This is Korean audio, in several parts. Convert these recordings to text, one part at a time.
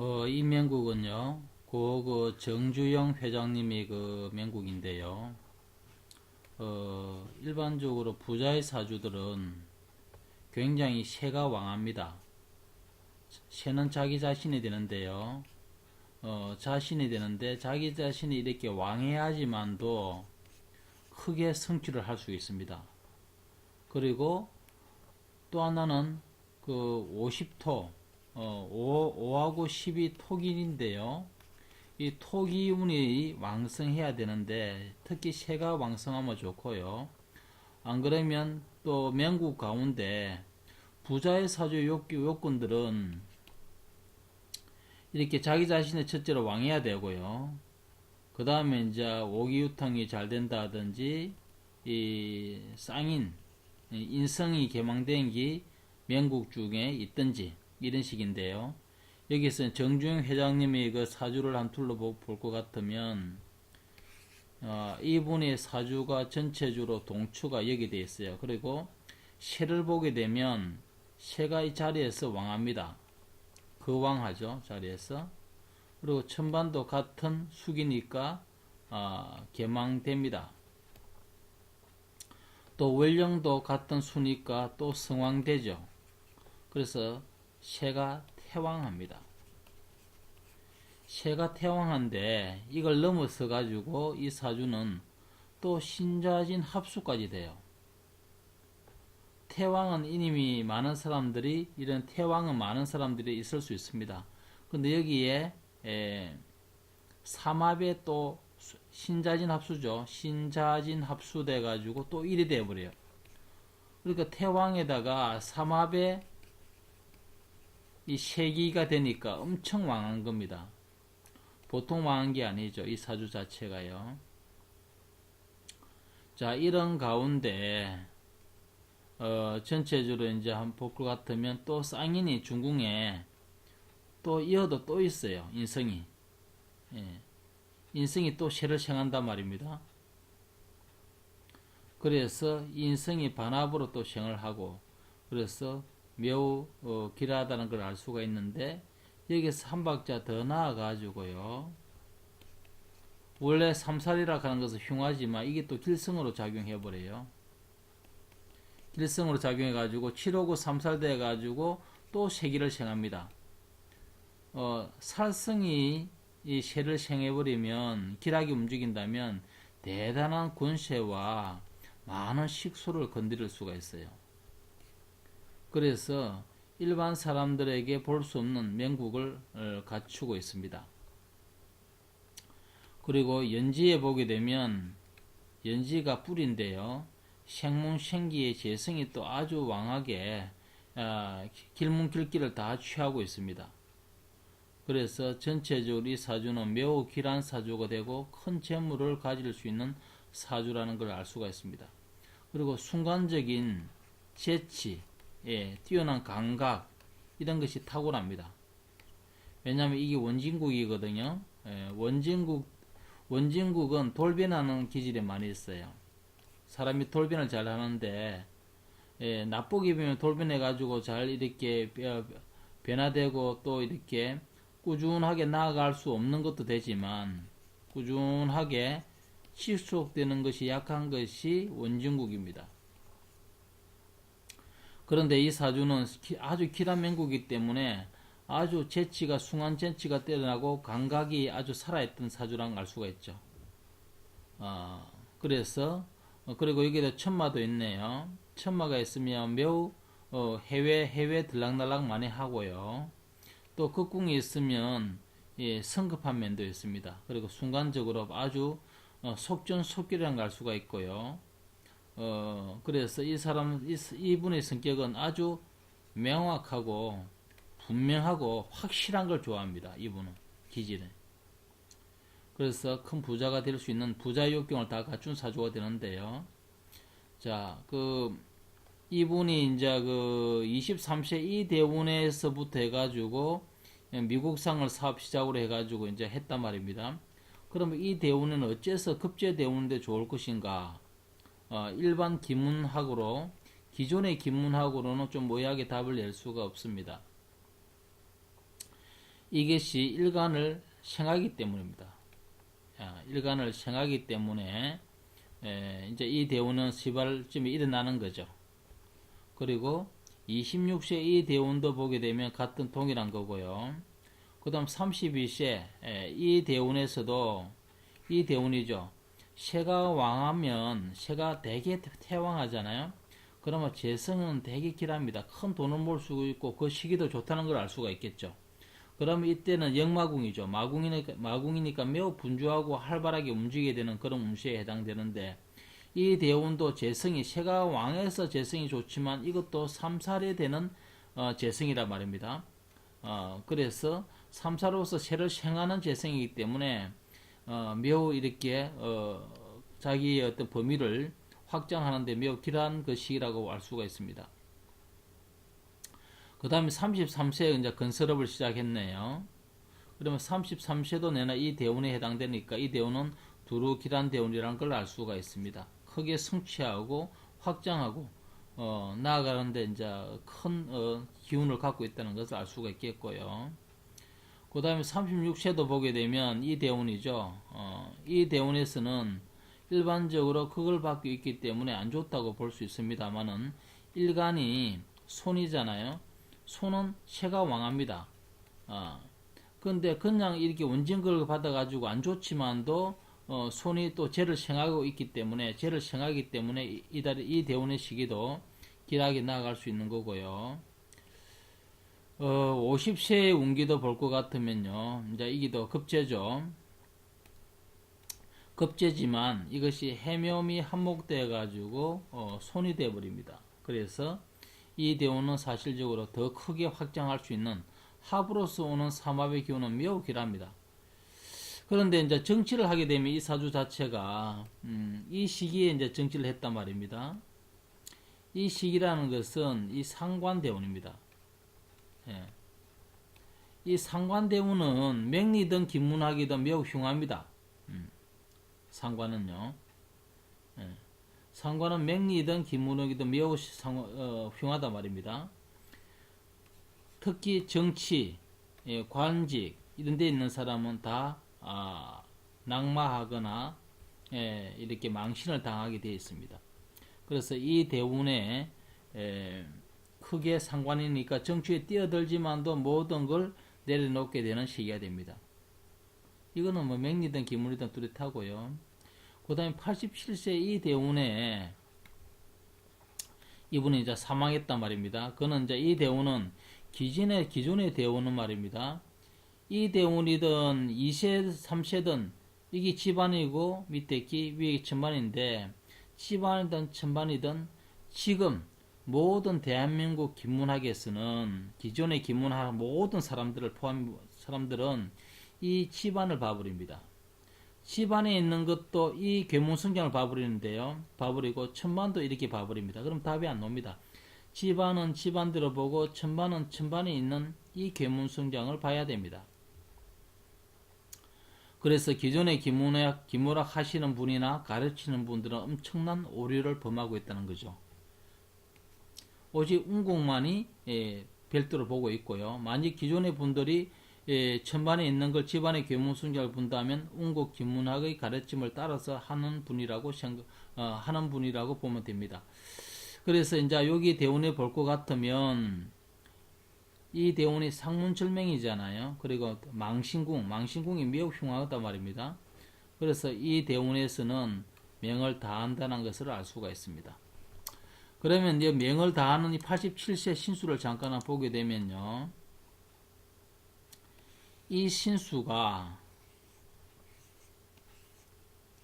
어, 이 명국은요, 그, 그 정주영 회장님이 그 명국인데요. 어, 일반적으로 부자의 사주들은 굉장히 세가 왕합니다. 세는 자기 자신이 되는데요. 어, 자신이 되는데 자기 자신이 이렇게 왕해야지만도 크게 성취를 할 수 있습니다. 그리고 또 하나는 그 50토, 어, 5, 5하고 10이 토기인데요. 이 토기운이 왕성해야 되는데 특히 새가 왕성하면 좋고요. 안 그러면 또 명국 가운데 부자의 사주 욕, 요건들은 이렇게 자기 자신의 첫째로 왕해야 되고요. 그 다음에 이제 오기유통이 잘 된다든지 이 쌍인 인성이 개망된 게 명국 중에 있든지 이런 식인데요. 여기서 정주영 회장님이 그 사주를 한 툴로 볼 것 같으면 어, 이분의 사주가 전체주로 동추가 여기 되어 있어요. 그리고 새를 보게 되면 새가 이 자리에서 왕합니다. 그 왕하죠 자리에서. 그리고 천반도 같은 숙이니까 어, 개망됩니다. 또 월령도 같은 수니까 또 성왕되죠. 그래서 새가 태왕합니다. 새가 태왕한데 이걸 넘어서 가지고 이 사주는 또 신자진 합수까지 돼요. 태왕은 이님이 많은 사람들이 이런 태왕은 많은 사람들이 있을 수 있습니다. 근데 여기에 에, 삼합에 또 신자진 합수죠. 신자진 합수돼 가지고 또 1이 돼 버려요. 그러니까 태왕에다가 삼합에 이 세기가 되니까 엄청 왕한 겁니다. 보통 왕한 게 아니죠. 이 사주 자체가요. 자, 이런 가운데 어, 전체적으로 이제 한 볼 것 같으면 또 쌍인이 중궁에 또 이어도 또 있어요. 인성이. 예. 인성이 또 새를 생한단 말입니다. 그래서 인성이 반합으로 또 생을 하고 그래서 매우 어, 길하다는 걸 알 수가 있는데 여기서 한 박자 더 나아 가지고요. 원래 삼살이라 하는 것은 흉하지만 이게 또 길성으로 작용해 버려요. 길성으로 작용해 가지고 7호고 삼살돼 가지고 또 세기를 생합니다. 어, 살성이 이 새를 생해 버리면 기락이 움직인다면 대단한 권세와 많은 식소를 건드릴 수가 있어요. 그래서 일반 사람들에게 볼 수 없는 명국을 어, 갖추고 있습니다. 그리고 연지에 보게 되면 연지가 뿔인데요. 생문생기의 재성이 또 아주 왕하게 아, 길문길길을 다 취하고 있습니다. 그래서 전체적으로 이 사주는 매우 길한 사주가 되고 큰 재물을 가질 수 있는 사주라는 걸 알 수가 있습니다. 그리고 순간적인 재치, 예, 뛰어난 감각 이런 것이 탁월합니다. 왜냐하면 이게 원진국이거든요. 예, 원진국 원진국은 돌변하는 기질이 많이 있어요. 사람이 돌변을 잘 하는데 예, 나쁘게 보면 돌변해 가지고 잘 이렇게 변화되고 또 이렇게 꾸준하게 나아갈 수 없는 것도 되지만 꾸준하게 실속되는 것이 약한 것이 원진국입니다. 그런데 이 사주는 아주 길한 명국이기 때문에 아주 재치가 숭한 재치가 뛰어나고 감각이 아주 살아있던 사주랑 알 수가 있죠. 어, 그래서 어, 그리고 여기에 천마도 있네요. 천마가 있으면 매우 어, 해외 해외 들락날락 많이 하고요. 또 극궁이 있으면 예, 성급한 면도 있습니다. 그리고 순간적으로 아주 어, 속전속결이란 걸 알 수가 있고요. 어, 그래서 이 사람, 이, 이분의 성격은 아주 명확하고 분명하고 확실한 걸 좋아합니다. 이분은 기질은. 그래서 큰 부자가 될 수 있는 부자 요경을 다 갖춘 사주가 되는데요. 자, 그 이분이 이제 그 23세 이 대운에서부터 해가지고 미국상을 사업 시작으로 해가지고 이제 했단 말입니다. 그러면 이 대운은 어째서 급제 대운인데 좋을 것인가? 어, 일반 기문학으로 기존의 기문학으로는 좀 모약의 답을 낼 수가 없습니다. 이것이 일간을 생하기 때문입니다. 아, 일간을 생하기 때문에 에, 이제 이 대운은 시발쯤에 일어나는 거죠. 그리고 26세 이 대운도 보게 되면 같은 동일한 거고요. 그 다음 32세 이 대운에서도 이 대운이죠. 새가 왕하면 새가 되게 태왕하잖아요. 그러면 재성은 되게 길합니다. 큰 돈을 몰수 있고 그 시기도 좋다는 걸 알 수가 있겠죠. 그러면 이때는 역마궁이죠. 마궁이니까, 마궁이니까 매우 분주하고 활발하게 움직이게 되는 그런 운세에 해당되는데 이 대운도 재성이 새가 왕에서 재성이 좋지만 이것도 삼살에 되는 어, 재성이라 말입니다. 어, 그래서 삼사로서 새를 생하는 재성이기 때문에 어, 매우 이렇게 어, 자기의 어떤 범위를 확장하는데 매우 길한 그 시기라고 알 수가 있습니다. 그 다음에 33세에 이제 건설업을 시작했네요. 그러면 33세도 내나 이 대운에 해당되니까 이 대운은 두루 길한 대운이라는 걸 알 수가 있습니다. 크게 성취하고 확장하고 어, 나아가는데 이제 큰 어, 기운을 갖고 있다는 것을 알 수가 있겠고요. 그 다음에 36세도 보게 되면 이 대운이죠. 어, 이 대운에서는 일반적으로 그걸 받고 있기 때문에 안 좋다고 볼 수 있습니다만은 일간이 손이잖아요. 손은 새가 왕합니다. 어, 근데 그냥 이렇게 원진걸 받아가지고 안 좋지만도 어, 손이 또 죄를 생하고 있기 때문에 죄를 생하기 때문에 이, 이, 이 대운의 시기도 길하게 나아갈 수 있는 거고요. 어, 50세의 운기도 볼 것 같으면요. 이제 이기도 급제죠. 급제지만 이것이 해묘미 한목돼 가지고 어, 손이 돼 버립니다. 그래서 이 대운은 사실적으로 더 크게 확장할 수 있는 합으로서 오는 삼합의 기운은 매우 길합니다. 그런데 이제 정치를 하게 되면 이 사주 자체가 음, 이 시기에 이제 정치를 했단 말입니다. 이 시기라는 것은 이 상관대운입니다. 예. 이 상관대운은 맹리든 김문학이든 매우 흉합니다. 음. 상관은요. 예. 상관은 맹리든 김문학이든 매우 상, 어, 흉하다 말입니다. 특히 정치, 예, 관직 이런 데 있는 사람은 다 아, 낙마하거나 예, 이렇게 망신을 당하게 되어 있습니다. 그래서 이 대운에 에, 크게 상관이니까 정치에 뛰어들지만도 모든 걸 내려놓게 되는 시기가 됩니다. 이거는 뭐 맹리든 기물이든 뚜렷하고요. 그 다음에 87세 이 대운에 이분이 이제 사망했단 말입니다. 그는 이제 이 대운은 기존의, 기존의 대운은 말입니다. 이 대운이든 2세, 3세든 이게 집안이고 밑에 기, 위에 천반인데 집안이든 천반이든 지금 모든 대한민국 김문학에서는 기존의 김문학 모든 사람들을 포함 사람들은 이 집안을 봐버립니다. 집안에 있는 것도 이 괴문성장을 봐버리는데요. 봐버리고 천반도 이렇게 봐버립니다. 그럼 답이 안 나옵니다. 집안은 집안대로 보고 천반은 천반에 있는 이 괴문성장을 봐야 됩니다. 그래서 기존의 기문학, 기문학 하시는 분이나 가르치는 분들은 엄청난 오류를 범하고 있다는 거죠. 오직 운곡만이 예, 별도로 보고 있고요. 만약 기존의 분들이 예, 천반에 있는 걸 집안의 괴문순작을 본다면 운곡 기문학의 가르침을 따라서 하는 분이라고 생각, 어, 하는 분이라고 보면 됩니다. 그래서 이제 여기 대운에 볼 것 같으면 이 대운이 상문철맹이잖아요. 그리고 망신궁, 망신궁이 매우 흉하단 말입니다. 그래서 이 대운에서는 명을 다한다는 것을 알 수가 있습니다. 그러면 이제 명을 다하는 이 87세 신수를 잠깐 보게 되면요. 이 신수가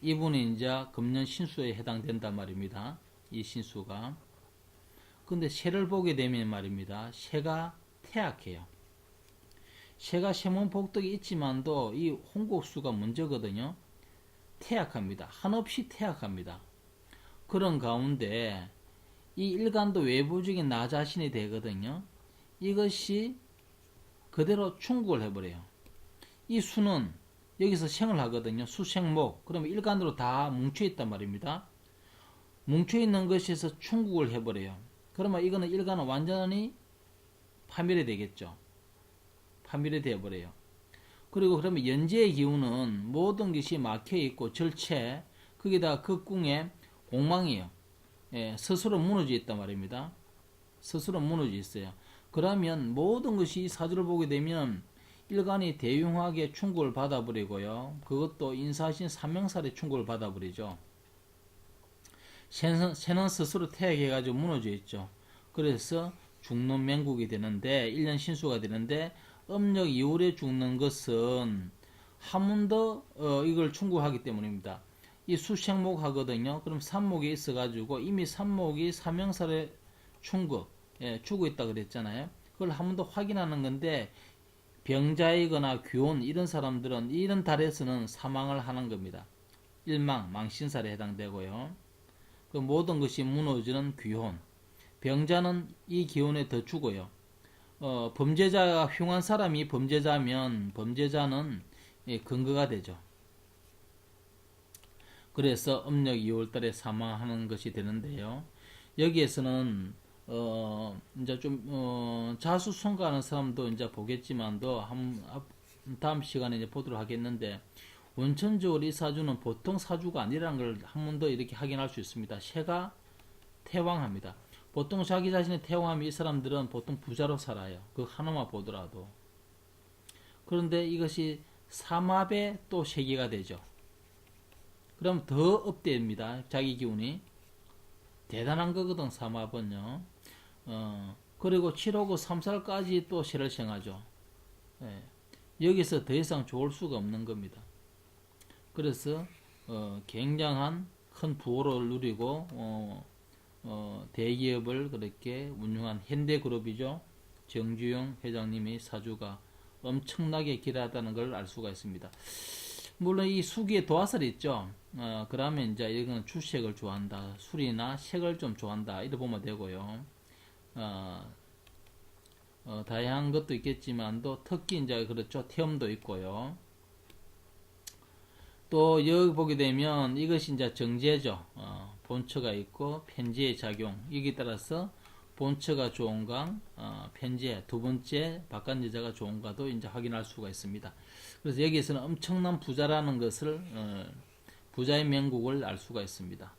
이분이 이제 금년 신수에 해당된단 말입니다. 이 신수가. 근데 새를 보게 되면 말입니다. 새가 태약해요. 새가 세문 복덕이 있지만도 이 홍곡수가 문제거든요. 태약합니다. 한없이 태약합니다. 그런 가운데 이 일간도 외부적인 나 자신이 되거든요. 이것이 그대로 충국을 해버려요. 이 수는 여기서 생을 하거든요. 수생목. 그러면 일간으로 다 뭉쳐있단 말입니다. 뭉쳐있는 것에서 충국을 해버려요. 그러면 이거는 일간은 완전히 파멸이 되겠죠. 파멸이 되어버려요. 그리고 그러면 연재의 기운은 모든 것이 막혀 있고 절체 거기다 극궁에 공망이에요. 예, 스스로 무너져 있단 말입니다. 스스로 무너져 있어요. 그러면 모든 것이 이 사주를 보게 되면 일간이 대흉하게 충고를 받아버리고요. 그것도 인사신 삼명살에 충고를 받아버리죠. 새는, 새는 스스로 태약해가지고 무너져 있죠. 그래서 죽는 맹국이 되는데 1년 신수가 되는데 음력 2월에 죽는 것은 한 번더 어, 이걸 충고하기 때문입니다. 이 수생목 하거든요. 그럼 삼목이 있어가지고 이미 삼목이 삼명살에 충고, 예, 주고 있다 그랬잖아요. 그걸 한 번 더 확인하는 건데 병자이거나 귀혼 이런 사람들은 이런 달에서는 사망을 하는 겁니다. 일망, 망신살에 해당되고요. 그 모든 것이 무너지는 귀혼. 병자는 이 기운에 더 죽어요. 어, 범죄자가 흉한 사람이 범죄자면 범죄자는 예, 근거가 되죠. 그래서 음력 2월달에 사망하는 것이 되는데요. 여기에서는 어 이제 좀 어, 자수성가하는 사람도 이제 보겠지만도 한 다음 시간에 이제 보도록 하겠는데 원천적으로 이 사주는 보통 사주가 아니라는 걸 한 번 더 이렇게 확인할 수 있습니다. 새가 태왕합니다. 보통 자기 자신의 태왕하면 이 사람들은 보통 부자로 살아요. 그 하나만 보더라도. 그런데 이것이 삼합의 또 세계가 되죠. 그럼 더 업됩니다. 자기 기운이. 대단한 거거든, 삼합은요. 어, 그리고 7호고 3살까지 또 세를 생하죠. 예. 여기서 더 이상 좋을 수가 없는 겁니다. 그래서 어, 굉장한 큰 부호를 누리고 어, 어, 대기업을 그렇게 운영한 현대그룹이죠. 정주영 회장님의 사주가 엄청나게 길하다는 걸 알 수가 있습니다. 물론 이 수기에 도화살이 있죠. 어, 그러면 이제 이거는 주색을 좋아한다. 술이나 색을 좀 좋아한다. 이렇게 보면 되고요. 어, 어, 다양한 것도 있겠지만도 특히 이제 그렇죠. 태음도 있고요. 또 여기 보게 되면 이것이 이제 정제죠. 어, 본처가 있고 편제의 작용. 여기 따라서 본처가 좋은가, 어, 편제 두 번째 바깥 여자가 좋은가도 이제 확인할 수가 있습니다. 그래서 여기에서는 엄청난 부자라는 것을 어, 부자의 명국을 알 수가 있습니다.